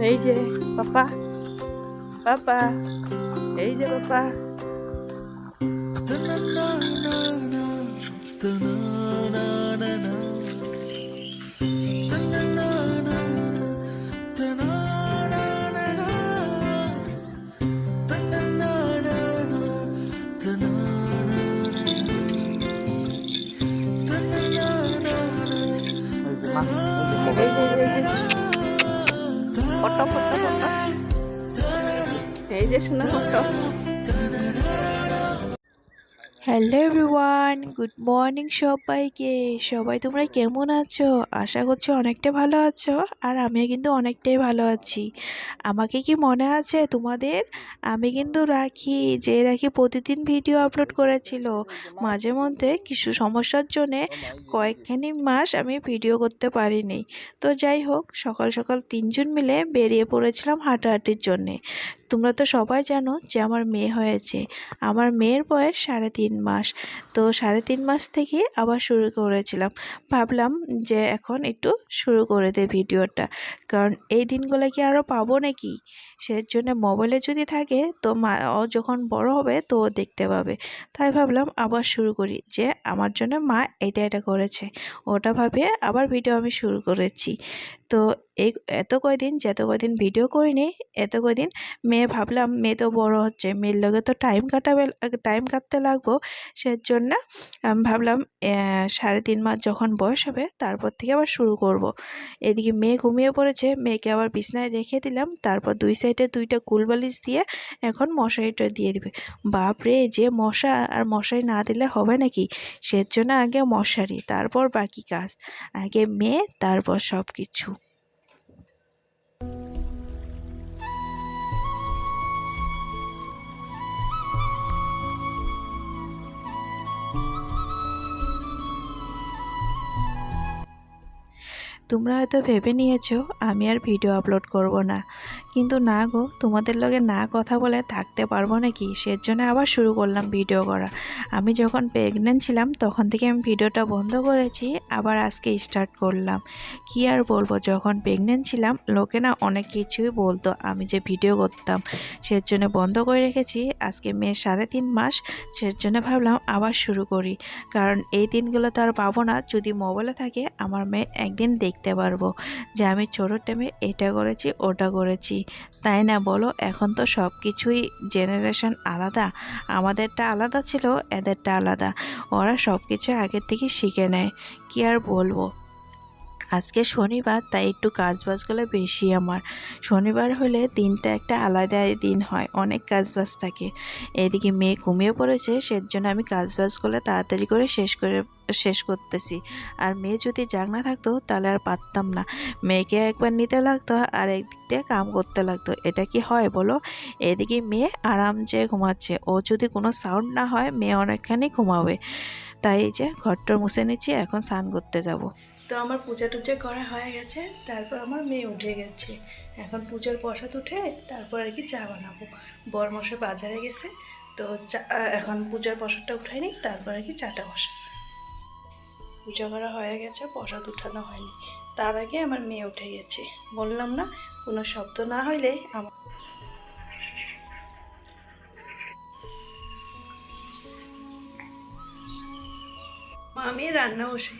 এই যে পাপা পাপা এই যে পাপা এই যে এই যে ফটো ফটো ফটো এই যে শোনা photo hello everyone good morning সবাইকে। সবাই তোমরা কেমন আছো? আশা করছি অনেকটা ভালো আছো, আর আমিও কিন্তু অনেকটাই ভালো আছি। আমাকে কি মনে আছে তোমাদের? আমি কিন্তু রাখি, যে রাখি প্রতিদিন ভিডিও আপলোড করেছিল। মাঝে মধ্যে কিছু সমস্যার জন্যে কয়েকখানি মাস আমি ভিডিও করতে পারিনি। তো যাই হোক, সকাল সকাল তিনজন মিলে বেরিয়ে পড়েছিলাম হাঁটাহাঁটির জন্যে। তোমরা তো সবাই জানো যে আমার মেয়ে হয়েছে। আমার মেয়ের বয়স সাড়ে তিন মাস। তো সাড়ে তিন মাস থেকে আবার শুরু করেছিলাম। ভাবলাম যে এখন একটু শুরু করে দে ভিডিওটা। কারণ এই দিনগুলো কি আরও পাবো নাকি? সেজন্য মোবাইলে যদি থাকে তো মা, ও যখন বড় হবে তো ও দেখতে পাবে। তাই ভাবলাম আবার শুরু করি যে আমার জন্য মা এটা এটা করেছে। ওটা ভাবে আবার ভিডিও আমি শুরু করেছি। তো এই এত কয়দিন যত কয়দিন ভিডিও করিনি, এত কয়দিন মেয়ে ভাবলাম মেয়ে তো বড় হচ্ছে, মেয়ের লগে তো টাইম কাটাবে টাইম কাটতে লাগবো। সেজন্য আমি ভাবলাম সাড়ে তিন মাস যখন বয়স হবে তারপর থেকে আবার শুরু করব। এদিকে মেয়ে ঘুমিয়ে পড়েছে মেয়েকে আবার বিছনায় রেখে দিলাম, তারপর দুই সাইডে দুইটা কুলবালিশ দিয়ে এখন মশারিটা দিয়ে দিবে। বাপরে যে মশা আর মশারি না দিলে হবে নাকি? সেজন্য আগে মশারি, তারপর বাকি কাজ। আগে মেয়ে, তারপর সব কিছু তোমরা হয়তো ভেবে নিয়েছো, আমি আর ভিডিও আপলোড করব না। কিন্তু না গো, তোমাদের লগে না কথা বলে থাকতে পারব নাকি? সেজন্য আবার শুরু করলাম ভিডিও করা। আমি যখন প্রেগনেন্ট ছিলাম, তখন থেকে আমি ভিডিওটা বন্ধ করেছি, আবার আজকে স্টার্ট করলাম। কি আর বলব, যখন প্রেগনেন্ট ছিলাম, লোকে না অনেক কিছুই বলতো, আমি যে ভিডিও করতাম। সেজন্য বন্ধ করে রেখেছি, আজকে মেয়ে সাড়ে তিন মাস, সেজন্য ভাবলাম আবার শুরু করি। কারণ এই দিনগুলো তো আর পাবো না, যদি মোবাইলে থাকে, আমার মেয়ে একদিন দেখতে পারব। যে আমি ছোটো টাইমে এটা করেছি, ওটা করেছি। তাই না বলো? এখন তো সব কিছুই জেনারেশন আলাদা। আমাদেরটা আলাদা ছিল, এদেরটা আলাদা। ওরা সব কিছু আগের থেকে শিখে নেয়। কি আর বলব? আজকে শনিবার, তাই একটু কাজ কাজবাজগুলো বেশি আমার। শনিবার হলে দিনটা একটা আলাদা দিন হয়, অনেক কাজবাজ থাকে। এদিকে মেয়ে ঘুমিয়ে পড়েছে, সেজন্য আমি কাজ কাজবাজগুলো তাড়াতাড়ি করে শেষ করে, শেষ করতেছি। আর মেয়ে যদি জাগ না থাকতো, তাহলে আর পারতাম না। মেয়েকে একবার নিতে লাগতো, আর একদিক দিয়ে কাম করতে লাগতো। এটা কি হয় বলো? এদিকে মেয়ে আরাম যে ঘুমাচ্ছে। ও যদি কোনো সাউন্ড না হয়, মেয়ে অনেকখানি ঘুমাবে। তাই এই যে ঘরটা মুছে নিচ্ছি, এখন স্নান করতে যাব। তো আমার পূজা টুজা করা হয়ে গেছে, তারপর আমার মেয়ে উঠে গেছে। এখন পূজার প্রসাদ উঠে তারপর আর কি চা বানাবো। বর মশাই বাজারে গেছে, তো চা, এখন পূজার প্রসাদটা উঠাই নি তারপর আর কি চাটা বসা পূজা করা হয়ে গেছে, প্রসাদ উঠানো হয়নি। তার আগে আমার মেয়ে উঠে গেছে। বললাম না, কোনো শব্দ না হইলে আমার আমি রান্না বসে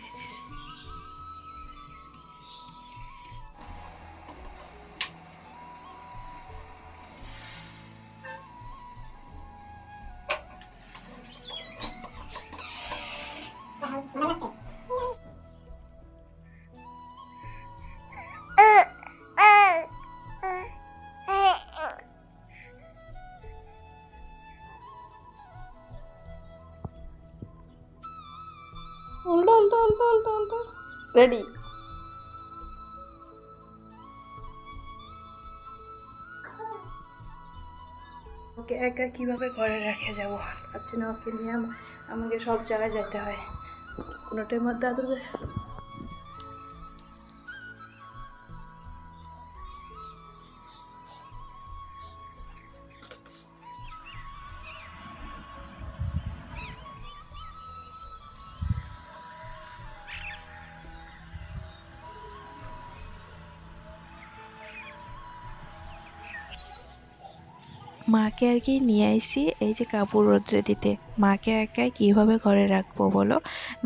রেডি ওকে একা কীভাবে ঘরে রেখে যাব? তার জন্য ওকে নিয়ে আম- আমাকে সব জায়গায় যেতে হয়। কোনোটার মধ্যে আদর মাকে আর কি নিয়ে আইসি এই যে কাপড় রোদ্রে দিতে। মাকে একাই কীভাবে ঘরে রাখব বলো?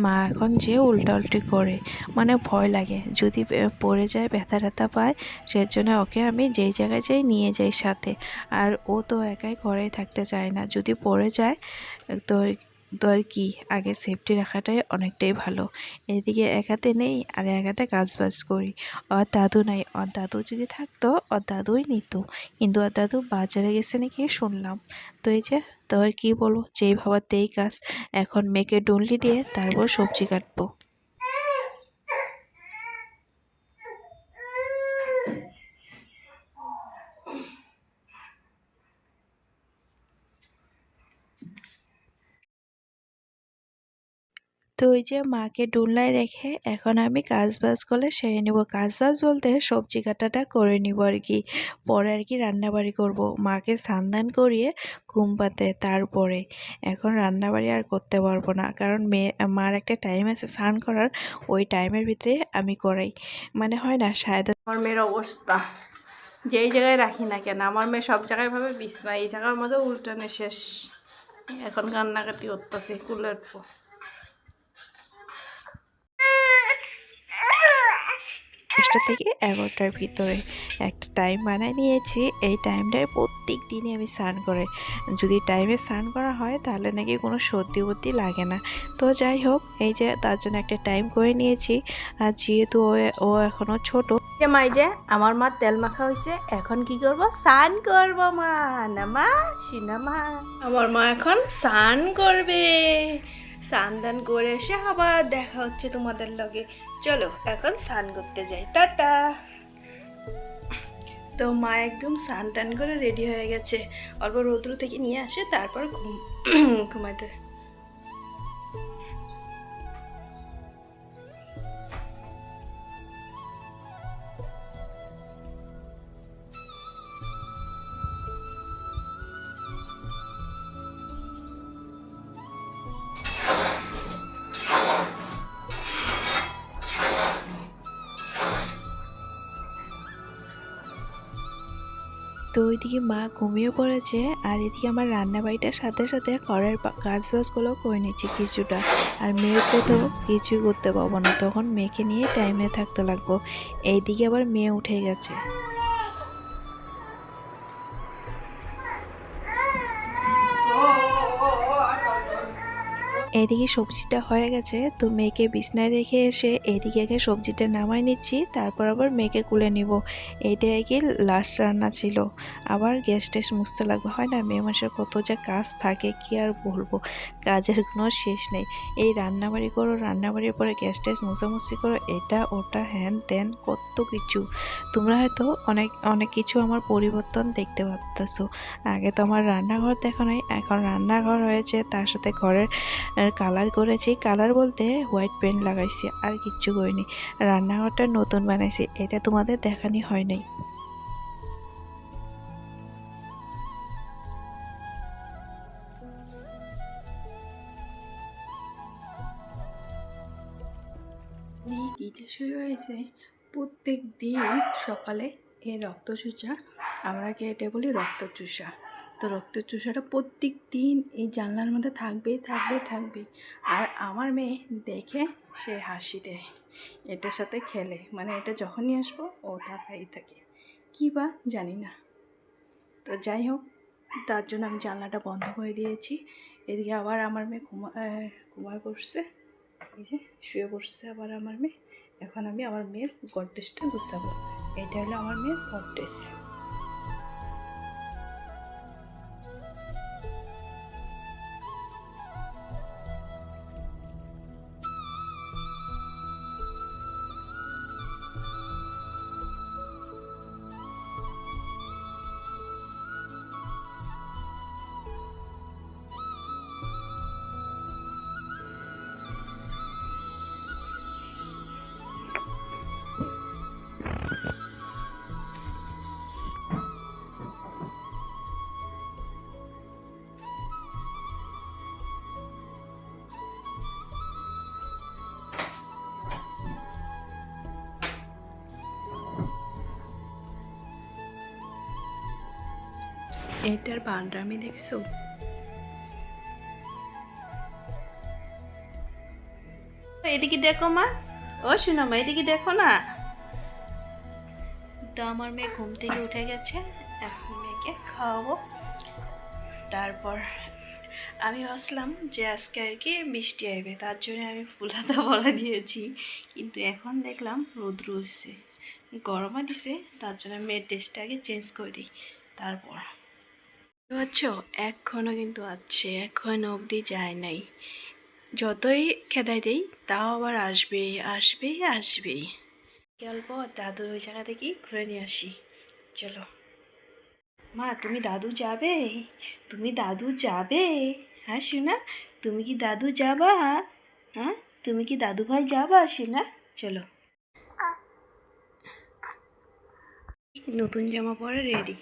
মা এখন যে উল্টাউল্টি করে মানে ভয় লাগে। যদি পড়ে যায় ব্যথা ট্যাথা পায়, সেজন্য ওকে আমি যেই জায়গায় যাই নিয়ে যাই সাথে। আর ও তো একাই ঘরেই থাকতে চায় না। যদি পড়ে যায়, তো তো আর কি, আগে সেফটি রাখাটাই অনেকটাই ভালো। এদিকে একাতে নেই, আর একাতে কাজ বাজ করি। ওর দাদু নাই, ওর দাদু যদি থাকতো, ওর দাদুই নিত। কিন্তু আর দাদু বাজারে গেছে নাকি শুনলাম। তো এই যে, তো আর কী বলব, যেই ভাবার তেই কাজ। এখন মেয়েকে ডুনলি দিয়ে তারপর সবজি কাটবো। তো ওই যে মাকে ডুনলায় রেখে এখন আমি কাজ বাজ করলে সেরে নেব। কাজ বাজ বলতে সবজি কাটাটা করে নিব আর কি পরে আর কি রান্নাবাড়ি করব। মাকে স্নান করিয়ে ঘুম পাতে তারপরে। এখন রান্নাবাড়ি আর করতে পারব না। কারণ মেয়ে, মার একটা টাইম আছে স্নান করার। ওই টাইমের ভিতরে আমি করাই। মানে হয় না শায়দ আমার মেয়ের অবস্থা। যেই জায়গায় রাখি না কেন, আমার মেয়ে সব জায়গায় ভাবে বিছনা এই জায়গার মধ্যে উল্টানে শেষ। এখন কান্নাকাটি করতেছে কুলের পর দশটা থেকে এগারোটার ভিতরে একটা টাইম বানায় নিয়েছি। এই টাইমটায় প্রত্যেক দিনই আমি স্নান করে যদি টাইমে স্নান করা হয় তাহলে নাকি কোনো সর্দি বর্দি লাগে না। তো যাই হোক এই যে তার জন্য একটা টাইম করে নিয়েছি। আর যেহেতু ও ও এখনও ছোট যে মাই যে আমার মা তেল মাখা হয়েছে এখন কি করব? স্নান করব মা। না মা সিনা মা আমার মা এখন স্নান করবে। স্নান করে এসে আবার দেখা হচ্ছে তোমাদের লগে। চলো, এখন স্নান করতে যাই। টাটা! তো মা একদম স্নান টান করে রেডি হয়ে গেছে। অল্প রৌদ্র থেকে নিয়ে আসে, তারপর ঘুম ঘুমাতে। তো ওইদিকে মা ঘুমিয়ে পড়েছে আর এদিকে আমার রান্না বাড়িটার সাথে সাথে ঘরের কাজ বাজগুলো করে নিচ্ছি কিছুটা। আর মেয়েকে তো কিছুই করতে পারব না। তখন মেয়েকে নিয়ে টাইমে থাকতে লাগবো। এইদিকে আবার মেয়ে উঠে গেছে। এদিকে সবজিটা হয়ে গেছে, তো মেয়েকে বিছনায় রেখে এসে এদিকে আগে সবজিটা নামাই নিচ্ছি, তারপর আবার মেয়েকে কুলে নিব। আর কি লাস্ট রান্না ছিল। আবার গ্যাস ট্যাস মুছতে লাগবে, হয় না? মেয়ে মাসের কত যে কাজ থাকে, কি আর বলব? কাজের কোনো শেষ নেই। এই রান্নাবাড়ি করো, রান্নাবাড়ির পরে গ্যাস ট্যাস মুছামুছি করো, এটা, ওটা, হ্যান ত্যান, কত কিছু। তোমরা হয়তো অনেক অনেক কিছু আমার পরিবর্তন দেখতে পারতেছো। আগে তো আমার রান্নাঘর দেখো নাই, এখন রান্নাঘর হয়েছে, তার সাথে ঘরের কালার করেছি। কালার বলতে হোয়াইট পেন্ট লাগাইছি, আর কিচ্ছু করিনি। রান্নাঘরটা নতুন বানাইছি, এটা তোমাদের দেখানি হয় নাই। শুরু হয়েছে। প্রত্যেক দিন সকালে এই রক্তচুষা আমরা কে এটা বলি রক্তচুষা তো রক্তচুষাটা প্রত্যেক দিন এই জানলার মধ্যে থাকবেই থাকবেই থাকবে। আর আমার মেয়ে দেখে সে হাসি দেয়। এটার সাথে খেলে। মানে এটা যখনই আসব, ও তাকাই থাকে। কী বা, জানি না। তো যাই হোক, তার জন্য আমি জানলাটা বন্ধ করে দিয়েছি। এদিকে আবার আমার মেয়ে ঘুমা ঘুমায় পড়ছে এই যে, শুয়ে বসছে আবার আমার মেয়ে। এখন আমি আমার মেয়ের গড্রেসটা গুছাবো। এটা হলো আমার মেয়ের গড্রেস মেয়েটার বান্ডামি দেখছ? এদিকে দেখো মা। ও, শোনো মা, এদিকে দেখো না। তো আমার মেয়ে ঘুম থেকে উঠে গেছে, এখন মেয়েকে খাওয়াবো। তারপর আমি ভাবছিলাম যে আজকে আর কি বৃষ্টি আসবে তার জন্য আমি ফুলাতা বলা দিয়েছি। কিন্তু এখন দেখলাম রোদ্র হয়েছে গরমও দিছে, তার জন্য মেয়ের টেস্টটা আগে চেঞ্জ করে দিই। তারপর পাচ্ছ এখনও কিন্তু আছে এখন অবধি যায় নাই। যতই খেদাই দেই তাও আবার আসবে আসবেই আসবেই অল্প? দাদুর ওই জায়গা থেকে ঘুরে নিয়ে আসি। চলো। মা তুমি দাদু যাবে? তুমি দাদু যাবে? হ্যাঁ শোনা তুমি কি দাদু যাবা? হ্যাঁ? তুমি কি দাদু ভাই যাবা শোনা চলো। নতুন জামা পরে রেডি।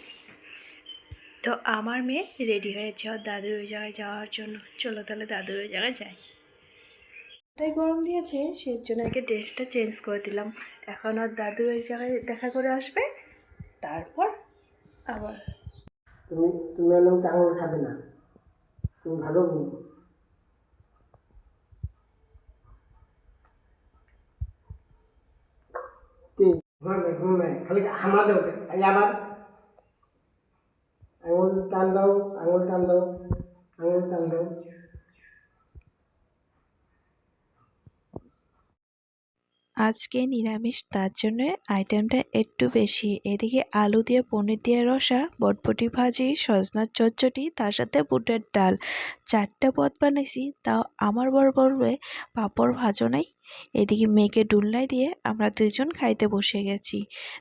তো আমার মেয়ে রেডি হয়েছে ওর দাদুর ওই জায়গায় যাওয়ার জন্য। চলো তাহলে দাদুর ওই জায়গায় যাই। এটাই গরম দিয়েছে সেই জন্য আগে ড্রেসটা চেঞ্জ করে দিলাম। এখন ওর দাদুর ওই জায়গায় দেখা করে আসবে। তারপর আবার। তুমি তুমি এরকম আঙুল খাবে না। তুমি ভালো ঘুমাবে ঘুমাবে। খালি খালি আবার। আঙুল টান দাও আঙুল টান দাও আঙুল টান দাও আজকে নিরামিষ, তার জন্য আইটেমটা একটু বেশি। এদিকে আলু দিয়ে পনির দিয়ে রসা, বটবটি ভাজি, সজনার চচ্চটি তার সাথে বুটের ডাল। চারটে পদ বানিয়েছি তাও আমার বর বলবে পাঁপড় ভাজো নাই। এদিকে মেয়েকে ডুল্লাই দিয়ে আমরা দুজন খাইতে বসে গেছি।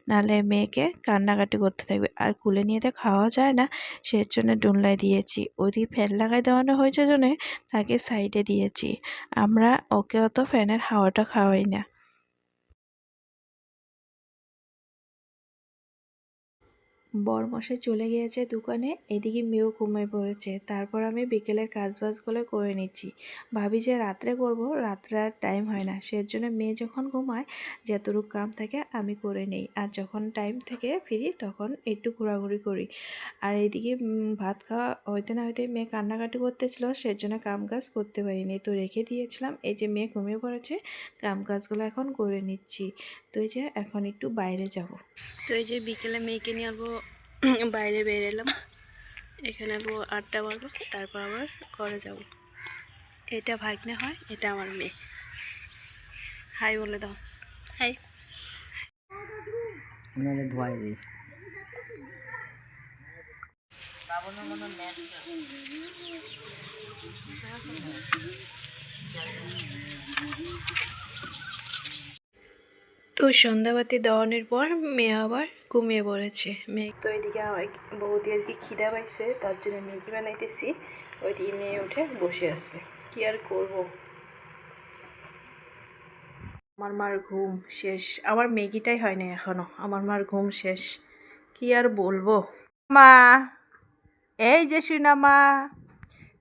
নাহলে মেয়েকে কান্নাকাটি করতে থাকবে। আর কুলে নিয়ে তো খাওয়া যায় না সেই জন্য ডুল্লাই দিয়েছি। ওদিকে ফ্যান লাগাই দেওয়ানো হয়েছে জন্য তাকে সাইডে দিয়েছি। আমরা ওকে অত ফ্যানের হাওয়াটা খাওয়াই না। বরমশাই চলে গিয়েছে দোকানে, এদিকে মেয়েও ঘুমিয়ে পড়েছে। তারপর আমি বিকেলের কাজবাজগুলো করে নিচ্ছি। ভাবি যে রাত্রে করব, রাত্রে আর টাইম হয় না। সেজন্য মেয়ে যখন ঘুমায়, যতটুকু কাম থাকে আমি করে নেই। আর যখন টাইম থেকে ফিরি, তখন একটু ঘোরাঘুরি করি। আর এদিকে ভাত খাওয়া হইতে না হইতে মেয়ে কান্নাকাটি করতেছিল, সেজন্য কাম কাজ করতে পারিনি। তো রেখে দিয়েছিলাম, এই যে মেয়ে ঘুমিয়ে পড়েছে কাম কাজগুলো এখন করে নিচ্ছি। তো এই যে এখন একটু বাইরে যাব। তো এই যে বিকেলে মেয়েকে নিয়ে আসব বাইরে বের এলাম এখানে আটটা বাজবো তারপর আবার ঘরে যাব। এটা ভাগ্নে হয় এটা আমার মেয়ে। হাই বলে দাও। হাই। ধোয়াই দিই তো সন্ধ্যাবাতি দেওয়ানোর পর মেয়ে আবার ঘুমিয়ে পড়েছে। মেয়ে তো এদিকে বৌদি আর কি খিদা পাইছে, তার জন্য ম্যাগি বানাইতেছি। ওইদিকে মেয়ে উঠে বসে আছে। কি আর করব? আমার মার ঘুম শেষ। আমার ম্যাগিটাই হয় না এখনও। আমার মার ঘুম শেষ। কি আর বলব? মা! এই যে শুনা মা!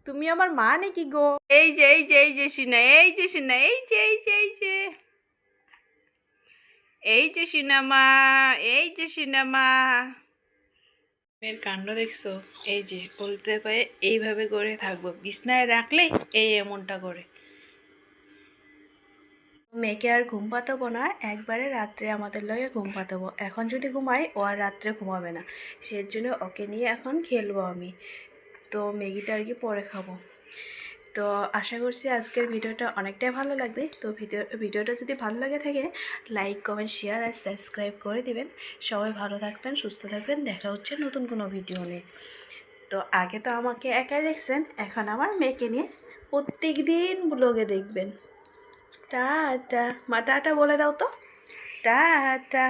তুমি আমার মা নাকি গো? এই যে এই যে এই যে শুনা, এই যে শুনা, এই যে এই যে এই যে। এই যে সিনেমা, এই যে সিনেমা। মেয়ের কাণ্ড দেখছ? এই যে, বলতে পারে এইভাবে করে থাকব। বিছনায় রাখলে এই এমনটা করে। মেয়েকে আর ঘুম পাতাবো না, একবারে রাত্রে আমাদের লগে ঘুম পাতাবো। এখন যদি ঘুমাই, ও আর রাত্রে ঘুমাবে না। সেই জন্য ওকে নিয়ে এখন খেলব আমি। তো ম্যাগিটা আর কি পরে খাব। তো আশা করছি আজকের ভিডিওটা অনেকটাই ভালো লাগবে। তো ভিডিও, ভিডিওটা যদি ভালো লাগে থাকে লাইক কমেন্ট শেয়ার আর সাবস্ক্রাইব করে দিবেন। সবাই ভালো থাকবেন, সুস্থ থাকবেন। দেখা হচ্ছে নতুন কোনো ভিডিও নিয়ে। তো আগে তো আমাকে একাই দেখছেন, এখন আমার মেয়েকে নিয়ে প্রত্যেক দিন ব্লগে দেখবেন। টাটা, মা, টাটা বলে দাও তো। টাটা।